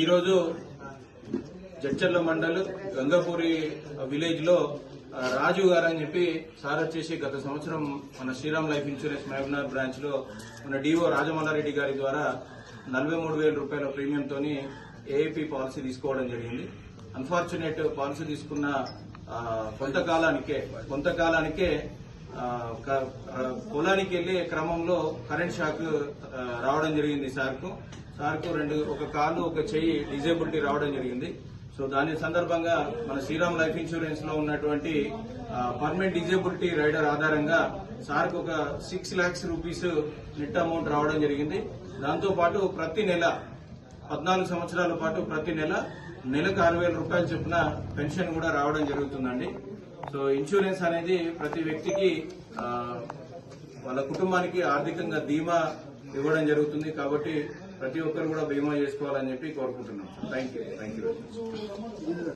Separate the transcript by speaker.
Speaker 1: ఈరోజు జడ్చర్ల మండల్ గంగాపూరి విలేజ్లో రాజు గారు అని చెప్పి సార్ వచ్చేసి గత సంవత్సరం మన శ్రీరామ్ లైఫ్ ఇన్సూరెన్స్ మహబూబ్నగర్ బ్రాంచ్లో మన డిఓ రాజమల్లారెడ్డి గారి ద్వారా నలభై మూడు వేల రూపాయల ప్రీమియంతో ఏఐపి పాలసీ తీసుకోవడం జరిగింది. అన్ఫార్చునేట్ పాలసీ తీసుకున్న కొంతకాలానికే కొంతకాలానికే పొలానికి వెళ్ళే క్రమంలో కరెంట్ షాక్ రావడం జరిగింది సార్కు. సార్కు రెండు ఒక కాలు ఒక చెయ్యి డిజేబిలిటీ రావడం జరిగింది. సో దాని సందర్భంగా మన శ్రీరామ్ లైఫ్ ఇన్సూరెన్స్లో ఉన్నటువంటి పర్మనెంట్ డిజేబిలిటీ రైడర్ ఆధారంగా సార్కు ఒక six lakhs rupees net amount రావడం జరిగింది. దాంతో పాటు ప్రతి నెల పద్నాలుగు సంవత్సరాల పాటు ప్రతి నెల నెలకు ఆరు వేల రూపాయలు చొప్పున పెన్షన్ కూడా రావడం జరుగుతుందండి. సో ఇన్సూరెన్స్ అనేది ప్రతి వ్యక్తికి వాళ్ళ కుటుంబానికి ఆర్థికంగా ధీమా ఇవ్వడం జరుగుతుంది. కాబట్టి ప్రతి ఒక్కరు కూడా బీమా చేసుకోవాలని చెప్పి కోరుకుంటున్నాం థ్యాంక్ యూ థ్యాంక్ యూ